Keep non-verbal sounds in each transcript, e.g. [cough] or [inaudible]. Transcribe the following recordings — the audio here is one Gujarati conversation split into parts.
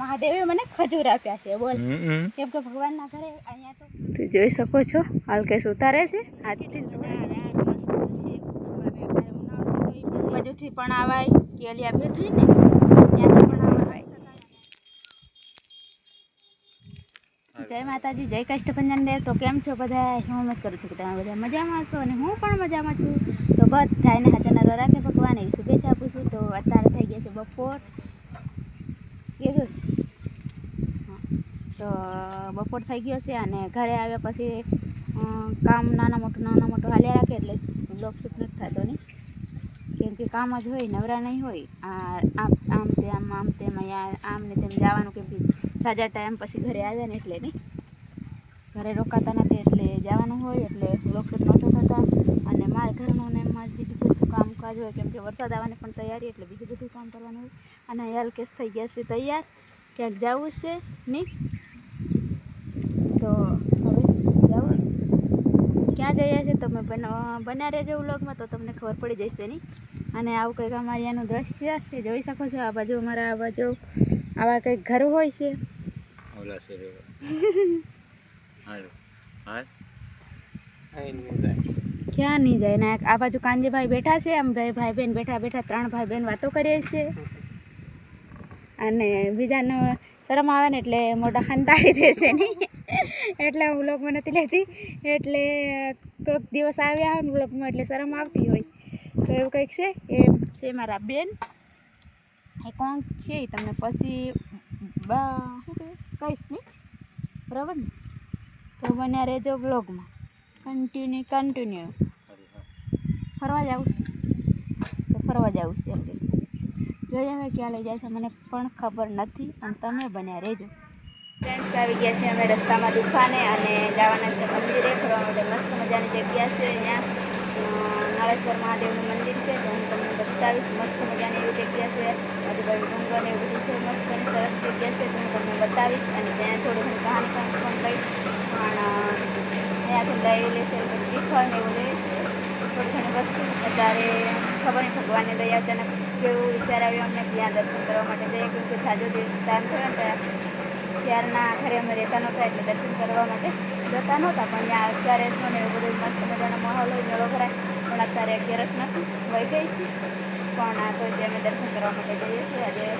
મહાદેવે મને ખજૂર આપ્યા છે બોલ. કેમ કે ભગવાનના ઘરે અહીંયા તો જોઈ શકો છો હાલકેશ ઉતારે છે. હાથથી બાજુથી પણ આવાય કેલિયા ભેથી ને ત્યાંથી પણ આવાય. જય માતાજી જય કષ્ટભંજન દેવ. તો કેમ છો બધા હું ઉમેદ કરું છું કે તમે બધા મજામાં છો અને હું પણ મજામાં છું. તો બધાને હાજરના રાખે ભગવાન. એવી શુભેચ્છા આપું છું. તો અત્યારે થઈ ગયા છે બપોર. કીધું. તો બપોર થઈ ગયો છે અને ઘરે આવ્યા પછી કામ નાના મોટું નાના મોટું હાલ્યા રાખે એટલે શૂટ નથી થતો નહીં કેમ કે કામ જ હોય, નવરા નહીં હોય. આમ આમ તેમ આમ તેમ આમ ને તેમ જવાનું કેમ કે સાજા ટાઈમ પછી ઘરે આવ્યા ને એટલે નહીં ઘરે રોકાતા નથી એટલે જવાનું હોય એટલે લોકશૂટ નહોતો થતા. અને મારા ઘરનું ને એમાં જ જોઈએ કેમ કે વરસાદ આવવાની પણ તૈયારી એટલે બીજું બધું કામ કરવાનું હોય. અને હેલ કેસ થઈ ગયા છે તૈયાર. ક્યાંક જવું છે નહીં? તો હવે જવું ક્યાં જઈએ છીએ તમે બન- રહેજો વ્લોગમાં તો તમને ખબર પડી જશે નહીં. અને આવું કંઈક અમારે અહીંયાનું દ્રશ્ય છે જોઈ શકો છો. આ બાજુ અમારા આ બાજુ આવા કંઈક ઘર હોય છે. ઓલા છે [laughs] હા હાલ ક્યાં નહીં જાય. ને આ બાજુ કાનજીભાઈ બેઠા છે. આમ ભાઈ ભાઈ બહેન બેઠા બેઠા ત્રણ ભાઈ બહેન વાતો કરીએ છે. અને બીજાનો શરમ આવે ને એટલે મોટા ખાનતાળી દેશે નહીં એટલે હું વ્લોગમાં નથી લેતી. એટલે કોઈક દિવસ આવ્યા હોય ને વ્લોગમાં એટલે શરમ આવતી હોય. તો એવું કંઈક છે? એ છે મારા બેન. એ કોણ છે તમને પછી કહીશ નહીં. બરાબર ને તો બન્યા રહેજો વ્લોગમાં. કન્ટિન્યુ કન્ટિન્યુ ફરવા જવું તો ફરવા જવું છે. જોઈએ હવે ક્યાં લઈ જાય છે. મને પણ ખબર નથી. પણ તમે બન્યા રહેજો. ફ્રેન્ડ્સ આવી ગયા છે અમે રસ્તામાં દુકાને અને જવાના છે મંદિરે. ફરવા માટે મસ્ત મજાની જગ્યા છે અહીંયા નાળેશ્વર મહાદેવનું મંદિર છે. તો હું તમને બતાવીશ મસ્ત મજાની એવી જગ્યા છે. આજુબાજુ ડુંગર ને એવું બધું છે. મસ્ત અને સરસ જગ્યા છે. તો હું તમને બતાવીશ. અને ત્યાં થોડી ઘણી કહાની પણ કહીશ. પણ અહીંયાથી લઈ લેશે પછી ને એવું લે. છે થોડી વસ્તુ અત્યારે ખબર નહીં, ભગવાનની દયા અચાનક કેવું વિચાર આવ્યો, અમને ત્યાં દર્શન કરવા માટે. જઈએ કેમ કે સાજો ટાઈમ થયો ને ત્યારના ઘરે અમે રહેતા નહોતા એટલે દર્શન કરવા માટે જતા નહોતા. પણ ત્યાં અત્યારે છે ને એવું બધું મસ્ત મજાનો માહોલ હોય, મેળો પણ અત્યારે અગિયારસ નથી. વહી ગઈ પણ આ તો અમે દર્શન કરવા માટે જઈએ છીએ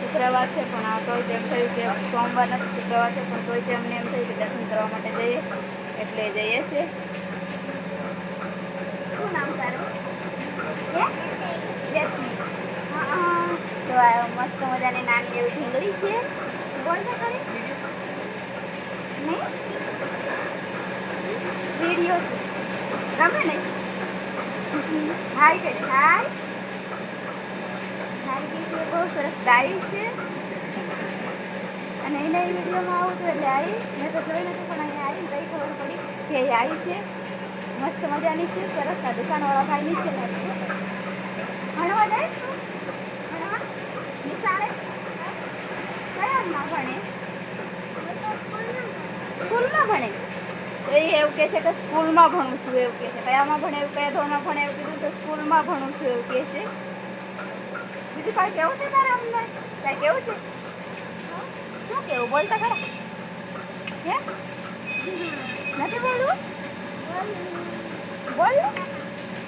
શુક્રવાર છે, પણ આ તોય તેમ થયું કે સોમવાર નથી, શુક્રવાર છે, પણ તોય અમને એમ થયું કે દર્શન કરવા માટે જઈએ. એટલે જઈએ છીએ. શું નામ તારું? હે? હા તો આ મસ્ત મજાની નાની એવી ઢીંગળી છે. બોલ તો ખરી વીડિયો છે. ગમે ને? હાય કરે હાય. હાય કે છે બહુ સરસ ગાય છે. અને એના વિડીયોમાં આવું તો એટલે આવી મેં તો જોઈ નથી પણ અહીંયા આવીને કઈ ખબર કે આવી છે. મસ્ત મજાની છે, સરસ આ દુકાનવાળા ભાઈની છે ભણવા તું? ભણવા? કયામાં ભણે? સ્કૂલમાં ભણે? તો એ એવું કહે છે કે સ્કૂલમાં ભણું છું, એવું કહે છે. કયામાં ભણે, એવું કયા ધોરણમાં ભણે, એવું કીધું તો સ્કૂલમાં ભણું છું, એવું કહે છે. બીજું કાંઈ કેવું છે તારે અમને કાંઈ કેવું છે? શું કેવું? બોલતા ખરા. હે? નથી બોલવું? બોલ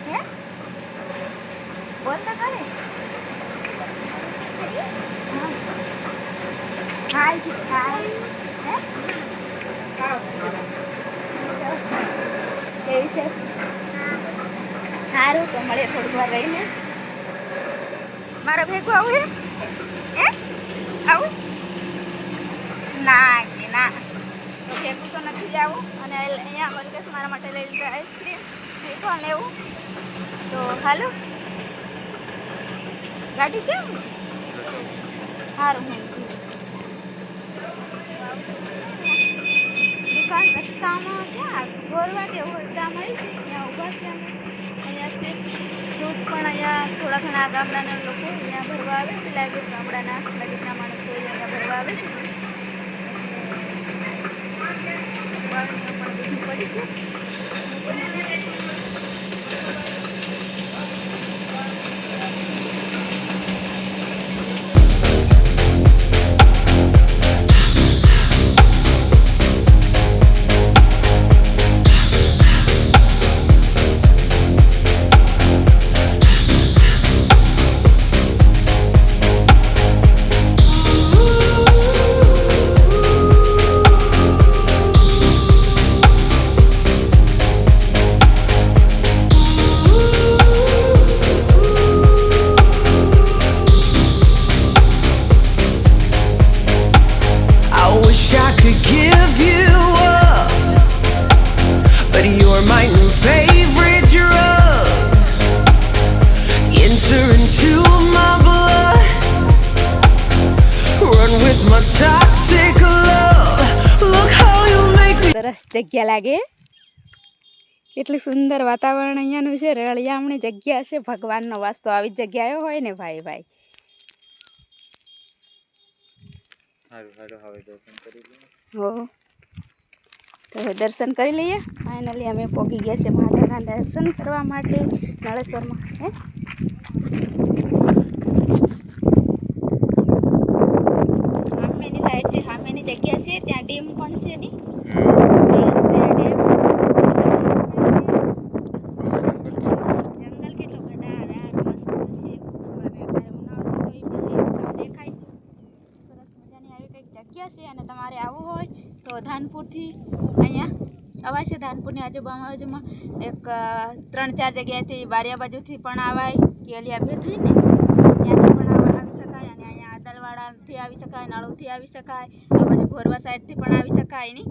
હે? બોલતા ખરે. હા હાય હાય. હે? કેવી છે? સારું, તો મળે થોડીક વાર રહીને. મારા ભેગું આવું હે? હે? આવું? ના કે ના. તો ભેગું તો નથી જવું અને અહીંયા મલકેશ મારા માટે લઈ લીધા આઈસ્ક્રીમ શ્રીફળ ને એવું તો હાલો. ગાડી કેમ સારું હું દુકાન રસ્તામાં ક્યાં? ગોરવા કે ત્યાં મળી ત્યાં ઊભા છે અહીંયા છે. ફ્રૂટ પણ અહીંયા થોડા ઘણા ગામડાના લોકો અહીંયા ભરવા આવે છે. લાગે ગામડાના નજીકના માણસો અહીંયા ભરવા આવે છે. વાળીને પણ દૂધની પડી સરસ જગ્યા લાગે. કેટલું સુંદર વાતાવરણ અહીંયાનું છે. રળિયામણી જગ્યા છે. ભગવાનનો વાસ્તો આવી જ જગ્યાએ હોય ને ભાઈ ભાઈ. હો. તો હવે દર્શન કરી લઈએ. ફાઇનલી અમે પહોંચી ગયા છે મહાદેવના દર્શન કરવા માટે નળેશ્વરમાં હે? સામેની સાઈડ છે સામેની જગ્યા છે ત્યાં ડેમ પણ છે ને અને તમારે આવવું હોય તો ધાનપુરથી અહીંયા અવાય છે ધાનપુરની આજુબાજુમાં એક ત્રણ ચાર જગ્યાએથી બારિયા બાજુથી પણ આવાય કેલિયા બે થઈને ત્યાંથી પણ આવા- આવી શકાય અને અહીંયા આદલવાડાથી આવી શકાય, નાળુથી આવી શકાય, આ બાજુ ભોરવા સાઈડથી પણ આવી શકાય નહીં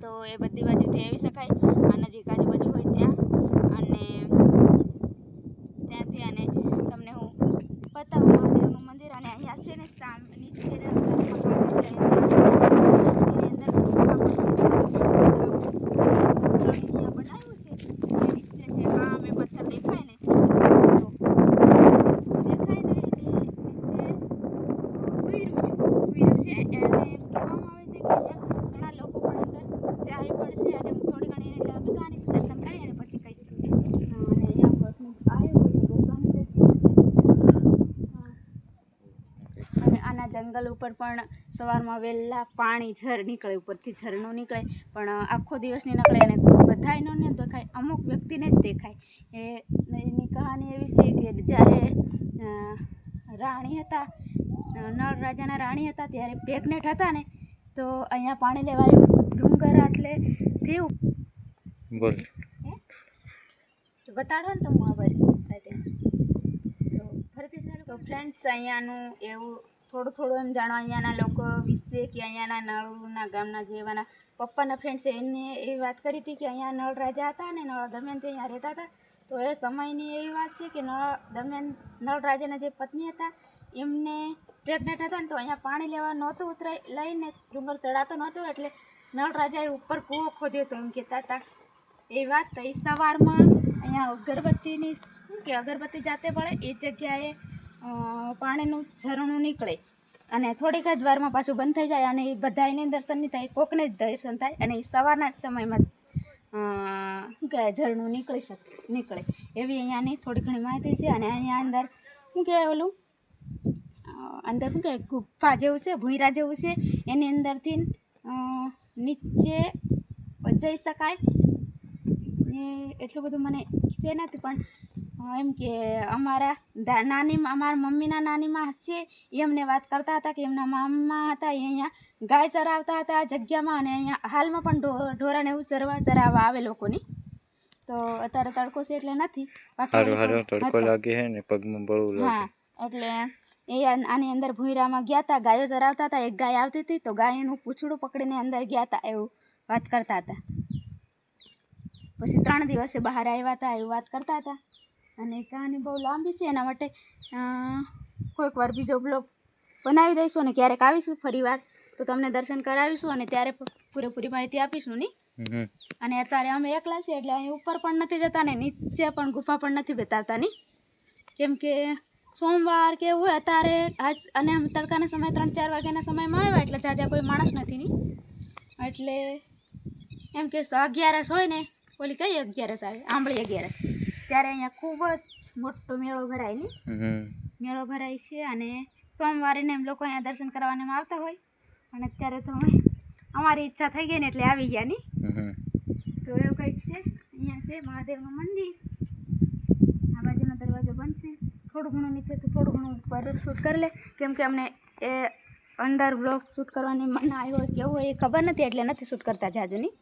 તો એ બધી બાજુથી આવી શકાય. આ નજીક આજુબાજુ હોય ત્યાં. અને ત્યાંથી અને તમને હું બતાવું મહાદેવનું મંદિર અને અહીંયા છે ને સામ નીચે ને મકાન છે. એની અંદર અહીંયા બનાવ્યું છે એ નીચે જે સામે પથ્થર દેખાય ને જો. દેખાય ને એની નીચે ઉયરું છે ઉયરું છે એને એમ કહેવામાં આવે છે કે અહીંયા ઘણા લોકો પણ અંદર જાય પણ છે અને હું થોડી ઘણી એની લાંબી કહાની છે, દર્શન કરી અને પછી કહીશ હા, અને અહીંયા ભગનું આવ્યું હોય તો બેસવાની જગ્યા છે. અને આના જંગલ ઉપર પણ સવારમાં વહેલા પાણી ઝર નીકળે ઉપરથી ઝરણું નીકળે. પણ આખો દિવસ નહીં નીકળે અને બધાયનો ને દેખાય અમુક વ્યક્તિને જ દેખાય. એ એની કહાની એવી છે કે જ્યારે રાણી હતા નળ રાજાના રાણી હતા ત્યારે પ્રેગ્નેન્ટ હતા ને તો અહીંયા પાણી લેવાયું ડુંગર એટલે થયું બોલ. તો બતાડો ને તમે આ બાજુ તો ફરીથી તો ફ્રેન્ડ્સ અહીંયાનું એવું થોડું થોડું એમ જાણો અહીંયાના લોકો વિશે કે અહીંયાના નળના ગામના જેવાના પપ્પાના ફ્રેન્ડ્સે એને એવી વાત કરી હતી કે અહીંયા નળ રાજા હતા ને નળ દમયંતી અહીંયા રહેતા હતા. તો એ સમયની એવી વાત છે કે નળ દમયંત, નળ રાજાના જે પત્ની હતા, એમને પ્રેગ્નેન્ટ હતા ને તો અહીંયા પાણી લેવા નહોતું ઉતરાય, લઈને ડુંગર ચડાતો નહોતો એટલે નળ રાજાએ ઉપર કૂવો ખોદ્યો હતો એમ કહેતા હતા. એ વાત થઈ સવારમાં અહીંયા અગરબત્તીની, શું કે અગરબત્તી જાતે પડે એ જગ્યાએ પાણીનું ઝરણું નીકળે અને થોડીક જ વારમાં પાછું બંધ થઈ જાય અને એ બધાને દર્શન નહીં થાય, કોકને જ દર્શન થાય અને એ સવારના જ સમયમાં શું કહેવાય, ઝરણું નીકળી શકે, નીકળે. એવી અહીંયાની થોડી ઘણી માહિતી છે અને અહીંયા અંદર, શું કહેવાય ઓલું? અંદર શું કહેવાય, ગુફા જેવું છે, ભૂંયરા જેવું છે. એની અંદરથી નીચે જઈ શકાય. એટલું બધું મને છે નથી, પણ એમ કે અમારા નાની અમારા મમ્મીના નાનીમાં છે. એમને વાત કરતા હતા કે એમના મામા હતા એ અહીંયા ગાય ચરાવતા હતા જગ્યામાં અને અહીંયા હાલમાં પણ ઢોરાને એવું ચરવા ચરાવવા આવે લોકોની. તો અત્યારે તડકો છે એટલે નથી. તડકો લાગે હે ને પગમાં બળવું હા એટલે એ આની અંદર ભૂંયરામાં ગયા હતા ગાયો ચરાવતા હતા. એક ગાય આવતી હતી તો ગાયનું પૂછડું પકડીને અંદર ગયા હતા એવું વાત કરતા હતા. પછી ત્રણ દિવસે બહાર આવ્યા હતા એવું વાત કરતા હતા. અને કહાની બહુ લાંબી છે એના માટે કોઈક વાર બીજો બ્લોગ બનાવી દઈશું અને ક્યારેક આવીશું ફરી વાર તો તમને દર્શન કરાવીશું અને ત્યારે પૂરેપૂરી માહિતી આપીશું નહીં અને અત્યારે અમે એકલા છીએ એટલે અહીં ઉપર પણ નથી જતા ને નીચે પણ ગુફા પણ નથી બતાવતા ની? કેમ કે સોમવાર કે એવું હોય અત્યારે આજ અને તડકાના સમય ત્રણ ચાર વાગ્યાના સમયમાં આવ્યા એટલે જાજા કોઈ માણસ નથી ની? એટલે એમ કે અગિયારસ હોય ને ઓલી કઈ અગિયારસ આવે? આંબળી અગિયારસ. ત્યારે અહીંયા ખૂબ જ મોટો મેળો ભરાય ને? મેળો ભરાય છે અને સોમવારે ને એમ લોકો અહીંયા દર્શન કરવાને આવતા હોય. પણ અત્યારે તો અમે અમારી ઈચ્છા થઈ ગઈ ને એટલે આવી ગયા ની? તો એવું કંઈક છે? અહીંયા છે મહાદેવનું મંદિર. આ બાજુનો દરવાજો બંધ છે. થોડું ઘણું નીચેથી થોડું ઘણું ઉપર શૂટ કરી લે. કેમ કે અમને એ અંદર બ્લોગ શૂટ કરવાની મન આવ્યો હોય કેવું હોય એ ખબર નથી એટલે નથી શૂટ કરતા જાજુની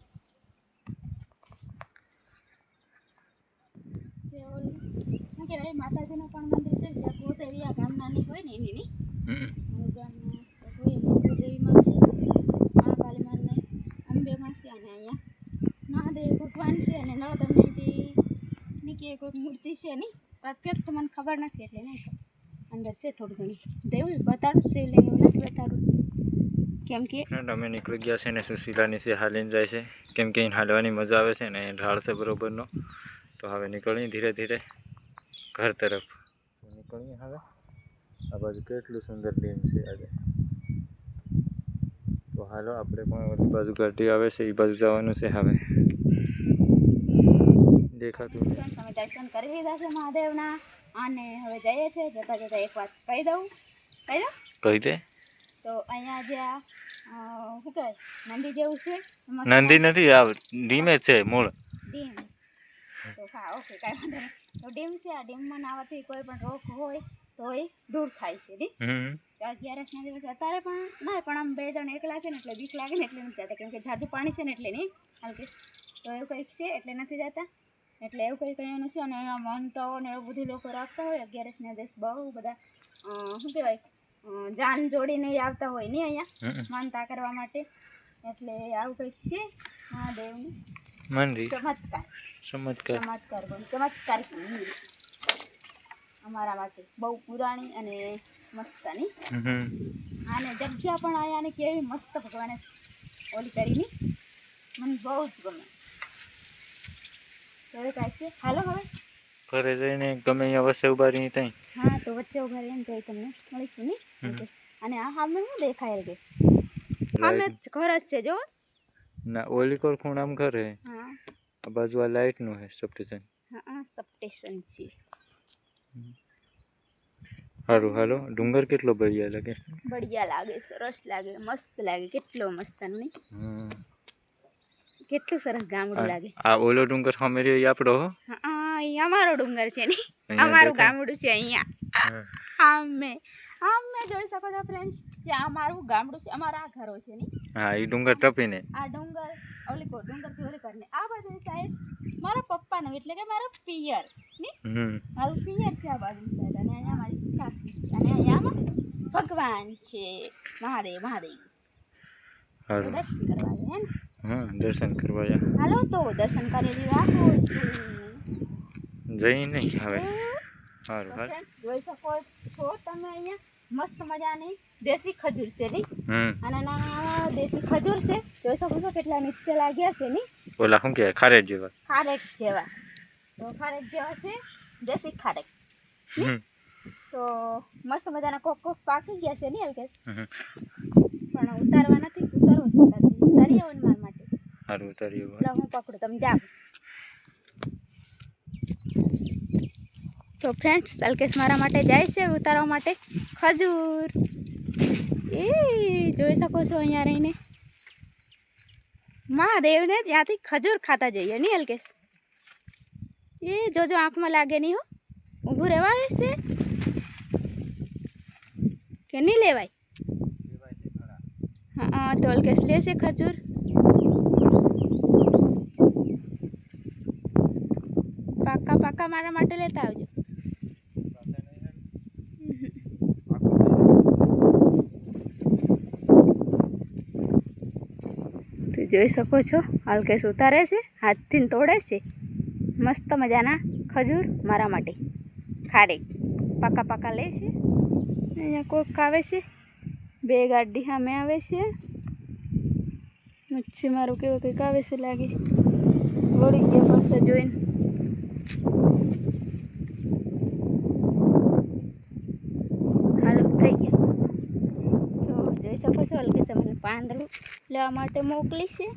કહેવાય માતાજીનું પણ મંદિર છે જ્યાં કુળદેવી આ ગામનાની હોય ને એની કુળદેવીમાં છે મહાકાલીમાં અંબેમાં છે અને અહીંયા મહાદેવ ભગવાન છે અને નળદમયંતીની કે કોઈક મૂર્તિ છે નહીં? પરફેક્ટ મને ખબર નથી એટલે નહીં અંદર છે થોડું ઘણું. દેવું બતાડું શિવલિંગ એવું નથી કેમ કે અમે નીકળી ગયા છે ને સુશીલા નીચે હાલીને જાય છે. કેમ કે હાલવાની મજા આવે છે ને ઢાળ છે બરોબરનો. તો હવે નીકળીએ ધીરે ધીરે. ઘર તરફ. નીકળીએ હવે. આ બાજુ કેટલું સુંદર ડીમ છે આજે. તો હાલો આપણે પણ ઓલી બાજુ ગાડી આવે છે એ બાજુ જવાનું છે હવે. દેખાતું તમે દર્શન કરી લીધા છે મહાદેવના. અને હવે જઈએ છીએ જતા જતાં એક વાત કહી દઉં. કહી દઉં? કહી દે. તો અહીંયા જે આ શું કહેવાય? નંદી જેવું છે. નંદી નથી આ ડીમે જ છે મૂળ. ડીમ તો હા ઓકે કાંઈ વાંધો નહીં. તો ડીમ છે આ ડેમમાં નાવાથી કોઈ પણ રોગ હોય તો એ દૂર થાય છે દી હમ. તો અગિયારસના દિવસે અત્યારે પણ ના પણ આમ બે જણ એકલા છે ને એટલે બીક લાગે ને એટલે નથી જતા. કેમ કે જાજુ પાણી છે ને એટલે નહીં. હલકે તો એવું કંઈક છે એટલે નથી જતા. એટલે એવું કંઈક અહીંયાનું છે અને અહીંયા મહંતો ને એવું બધું લોકો રાખતા હોય અગિયારસના દિવસ બહુ બધા શું કહેવાય જાન જોડીને આવતા હોય નહીં અહીંયા માનતા કરવા માટે. એટલે આવું કંઈક છે મહાદેવનું. મંદિર ચમત્કાર ચમત્કાર. ચમત્કાર બહુ ચમત્કાર અમારા માટે બહુ પુરાણી અને મસ્તની અને જગ્યા પણ અહીંયા કેવી મસ્ત ભગવાને ઓલી કરીને મને બહુ જ ગમે. હવે કાંઈક છે? હાલો હવે. ઘરે જઈને ગમે અહીંયા વસે ઊભા રહી ત્યાં હા તો વચ્ચે ઊભા રહીને તો તમને મળીશું ને? અને આ સામે શું દેખાય કે સામે ઘર જ છે જો. ના ઓલી કોર ખૂણામ ઘર હે. હા. આ બાજુ આ લાઇટનું હે સબસ્ટેશન. હા સબસ્ટેશન છે. સારું હાલો. ડુંગર કેટલો બળિયા લાગે? બઢિયા લાગે સરસ લાગે મસ્ત લાગે. કેટલો મસ્ત નહીં? હમ. કેટલું સરસ ગામડું આ- લાગે. આ ઓલો ડુંગર સામે રહ્યો ઈ આપણો હો? હા એ અમારો ડુંગર છે ને. અહીંયા અમારું દેખાય? ગામડું છે અહીંયા. હા. આમે આમે જોઈ શકો છો ફ્રેન્ડ્સ કે આ અમારું ગામડું છે અમારા આ ઘરો છે ને. હા એ ડુંગર ટપીને. આ ડુંગર ઓલી કો ડુંગરથી ઓલી કરીને. આ બાજુ સાઈડ મારા પપ્પાનું એટલે કે મારા પિયર ને? હમ. મારું પિયર છે આ બાજુ સાઈડ અને અહીંયા મારી સાસુ છે. અને અહીંયા ભગવાન છે. મહાદેવ મહાદેવ. દર્શન કરવા છે હે ને? દર્શન કરવા હાલો તો દર્શન કરી રાખો જઈ નહીં હવે સારું જોઈ શકો છો તમે અહીંયા. મસ્ત મજાની દેશી ખજૂર છે નહીં અને નાના દેશી ખજૂર છે. જોઈ શકો છો કેટલા નીચે લાગ્યા છે ની ઓલા શું કે ખારેક જેવા. ખારેક જેવા. તો ખારેક જેવા છે દેશી ખારેક. હમ. તો મસ્ત મજાના કોક કોક પાકી ગયા છે ની અલ્કેશ. પણ ઉતારવા નથી ઉતારવું છે. તારે. ઉતારી આવું ને મારા માટે સારું ઉતાર્યું આવું હું પકડું તમે જાઓ. તો ફ્રેન્ડ્સ અલ્કેશ મારા માટે જાય છે ઉતારવા માટે. ખજૂર. એ, જોઈ શકો છો અહીંયા રહીને. મહાદેવને ત્યાંથી ખજૂર ખાતા જઈએ, નહીં અલ્કેશ? એ, જોજો આંખમાં લાગે નહીં હો. ઊભું રહેવાય છે? કે નહીં લેવાય? હા તો અલ્કેશ લેશે ખજૂર. પાકા પાકા મારા માટે લેતા આવજો તો જોઈ શકો છો. હલકેશ ઉતારે છે હાથથી તોડે છે. મસ્ત મજાના ખજૂર મારા માટે. ખાડે. પાકા પાકા લે છે. અહીંયા કોક આવે છે. બે ગાડી સામે આવે છે. મચ્છી મારું કેવું કંઈક આવે છે લાગે. વળી ગયા પાસે જોઈને. હાલો, થઈ ગયા. તો જોઈ શકો છો, હલકે મને પાંદડું લેવા માટે મોકલી છે.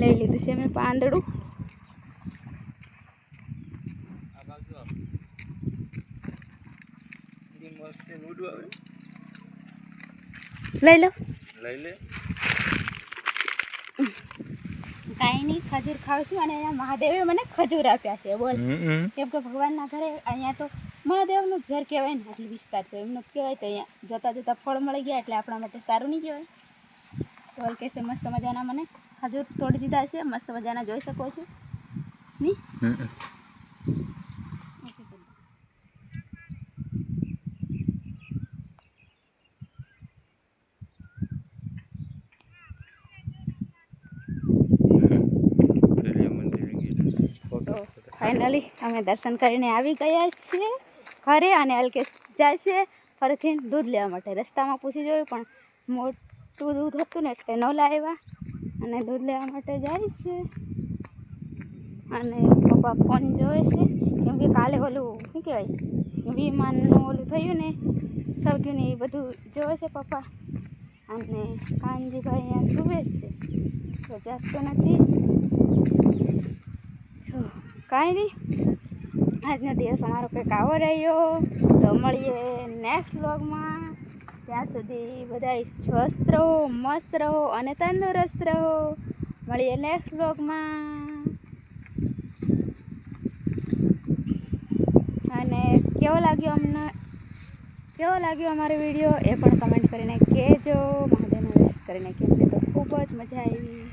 લઈ લીધું છે મેં પાંદડું. લઈ લો. લઈ લે કાંઈ નહીં ખજૂર છું અને અહીંયા મહાદેવે મને ખજૂર આપ્યા છે. બોલ. કેમ કે ભગવાનના ઘરે અહીંયા તો મહાદેવનું જ ઘર કહેવાય ને આટલું વિસ્તાર તો એમનું જ કહેવાય તો અહીંયા જોતાં જોતાં ફળ મળી ગયા એટલે આપણા માટે સારું નહીં કહેવાય. તો હલ કહેશે મસ્ત મજાના મને. ખાજુ તોડી દીધા છે મસ્ત મજાના જોઈ શકો છો. નહીં? ફાઇનલી અમે દર્શન કરીને આવી ગયા છીએ. ઘરે અને અલ્કેશ જાય છે ફરીથી દૂધ લેવા માટે. રસ્તામાં પૂછી જોયું પણ મોટું દૂધ હતું ને એટલે ન લાવ્યા. અને દૂધ લેવા માટે જાય છે. અને પપ્પા ફોન જોવે છે. કેમ કે કાલે ઓલું શું કહેવાય? વિમાનનું ઓલું થયું ને સળગ્યું ને એ બધું જોવે છે પપ્પા. અને કાનજીભાઈ અહીંયા જુએ છે. તો જાગતો નથી. કાંઈ નહીં. આજનો દિવસ અમારો કંઈક આવો રહ્યો. તો મળીએ નેક્સ્ટ વ્લોગમાં ત્યાં સુધી બધા સ્વસ્થ રહો, મસ્ત રહો અને તંદુરસ્ત રહો. મળીએ નેક્સ્ટ વ્લોગમાં અને કેવો લાગ્યો અમને? કેવો લાગ્યો અમારો વીડિયો એ પણ કમેન્ટ કરીને કહેજો. મહાદેવને કરીને કહેજો. તો ખૂબ જ મજા આવી.